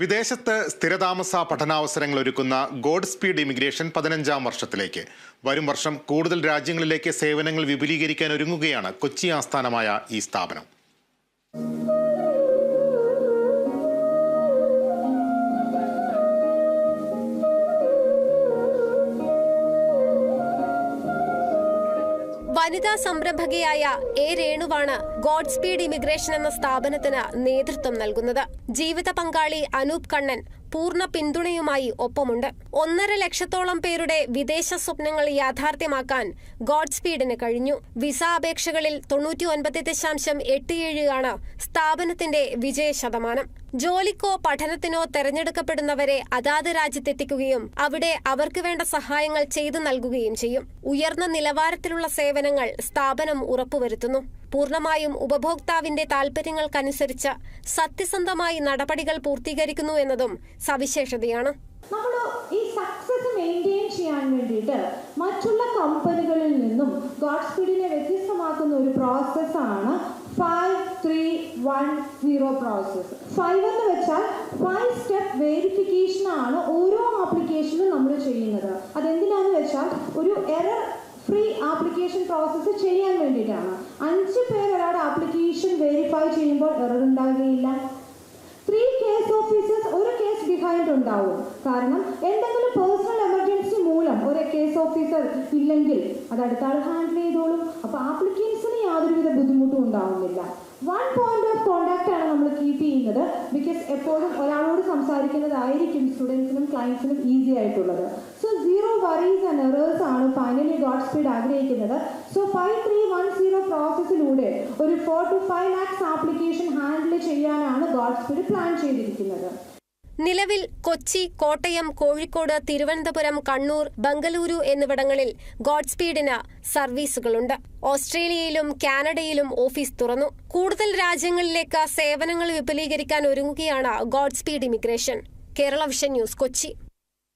വിദേശത്ത് സ്ഥിരതാമസ പഠനാവസരങ്ങൾ ഒരുക്കുന്ന God speed immigration പതിനഞ്ചാം വർഷത്തിലേക്ക്. വരും വർഷം കൂടുതൽ രാജ്യങ്ങളിലേക്ക് സേവനങ്ങൾ വിപുലീകരിക്കാൻ ഒരുങ്ങുകയാണ് കൊച്ചി ആസ്ഥാനമായ ഈ സ്ഥാപനം. വനിതാ സംരംഭകയായ എ രേണുവാണ് ഗോഡ് സ്പീഡ് ഇമിഗ്രേഷൻ എന്ന സ്ഥാപനത്തിന് നേതൃത്വം നൽകുന്നത്. ജീവിത പങ്കാളി അനൂപ് കണ്ണൻ പൂർണ പിന്തുണയുമായി ഒപ്പമുണ്ട്. ഒന്നര ലക്ഷത്തോളം പേരുടെ വിദേശ സ്വപ്നങ്ങൾ യാഥാർത്ഥ്യമാക്കാൻ ഗോഡ് സ്പീഡിന് കഴിഞ്ഞു. വിസ അപേക്ഷകളിൽ തൊണ്ണൂറ്റി ഒൻപത് ദശാംശം എട്ട് ഏഴാണ് സ്ഥാപനത്തിന്റെ വിജയ ശതമാനം ജോലിക്കോ പഠനത്തിനോ തെരഞ്ഞെടുക്കപ്പെടുന്നവരെ അതാത് രാജ്യത്തെത്തിക്കുകയും അവിടെ അവർക്ക് വേണ്ട സഹായങ്ങൾ ചെയ്തു നൽകുകയും ചെയ്യും. ഉയർന്ന നിലവാരത്തിലുള്ള സേവനങ്ങൾ സ്ഥാപനം ഉറപ്പുവരുത്തുന്നു. പൂർണമായും ഉപഭോക്താവിന്റെ താൽപര്യങ്ങൾക്കനുസരിച്ച് സത്യസന്ധമായി നടപടികൾ പൂർത്തീകരിക്കുന്നു എന്നതും സവിശേഷതയാണ്. നമ്മൾ ഈ സക്സസ് മെയിന്റെയിൻ ചെയ്യാൻ വേണ്ടിയിട്ട് മറ്റുള്ള കമ്പനികളിൽ നിന്നും ഗോഡ് സ്പീഡിനെ വ്യത്യസ്തമാക്കുന്ന ഒരു പ്രോസസ്സാണ് വൺ സീറോ പ്രോസസ്സ് ഫൈവ് എന്ന് വെച്ചാൽ ഫൈവ് സ്റ്റെപ്പ് വെരിഫിക്കേഷൻ ആണ് ഓരോ ആപ്ലിക്കേഷനും നമ്മൾ ചെയ്യുന്നത്. അതെന്തിനാന്ന് വെച്ചാൽ ഒരു എറർ ഫ്രീ ആപ്ലിക്കേഷൻ പ്രോസസ്സ് ചെയ്യാൻ വേണ്ടിയിട്ടാണ്. അഞ്ച് പേർ ഒരാളുടെ ആപ്ലിക്കേഷൻ വെരിഫൈ ചെയ്യുമ്പോൾ എറർ ഉണ്ടാകുകയില്ല ത്രീ കേസ് ഓഫീസേഴ്സ് ഒരു കേസ് ബിഹൈൻഡ് ഉണ്ടാവും. കാരണം എന്തെങ്കിലും പേഴ്സണൽ എമർജൻസി മൂലം ഒരു കേസ് ഓഫീസർ ഇല്ലെങ്കിൽ അത് അടുത്ത ആൾ ഹാൻഡിൽ ചെയ്തോളും. അപ്പോൾ ആപ്ലിക്കൻസിന് യാതൊരുവിധ ബുദ്ധിമുട്ടും ഉണ്ടാവുന്നില്ല. വൺ പോയിന്റ് ഓഫ് കോണ്ടാക്ട് ആണ് നമ്മൾ കീപ്പ് ചെയ്യുന്നത്. ബിക്കോസ് എപ്പോഴും ഒരാളോട് സംസാരിക്കുന്നതായിരിക്കും സ്റ്റുഡൻസിനും ക്ലയൻസിനും ഈസി ആയിട്ടുള്ളത്. So zero worries and errors ആണ് ഫൈനലി ഗോഡ് സ്പീഡ് ആഗ്രഹിക്കുന്നത്. So five three one zero പ്രോസസ്സിലൂടെ ഒരു four to five lakhs application handle ചെയ്യാനാണ് ഗോഡ് സ്പീഡ് പ്ലാൻ ചെയ്തിരിക്കുന്നത്. നിലവിൽ കൊച്ചി കോട്ടയം കോഴിക്കോട് തിരുവനന്തപുരം കണ്ണൂർ ബംഗളൂരു എന്നിവിടങ്ങളിൽ ഗോഡ് സ്പീഡിന് സർവീസുകളുണ്ട്. ഓസ്ട്രേലിയയിലും കാനഡയിലും ഓഫീസ് തുറന്നു. കൂടുതൽ രാജ്യങ്ങളിലേക്ക് സേവനങ്ങൾ വിപുലീകരിക്കാൻ ഒരുങ്ങുകയാണ് God speed immigration. Kerala vision news Kochi.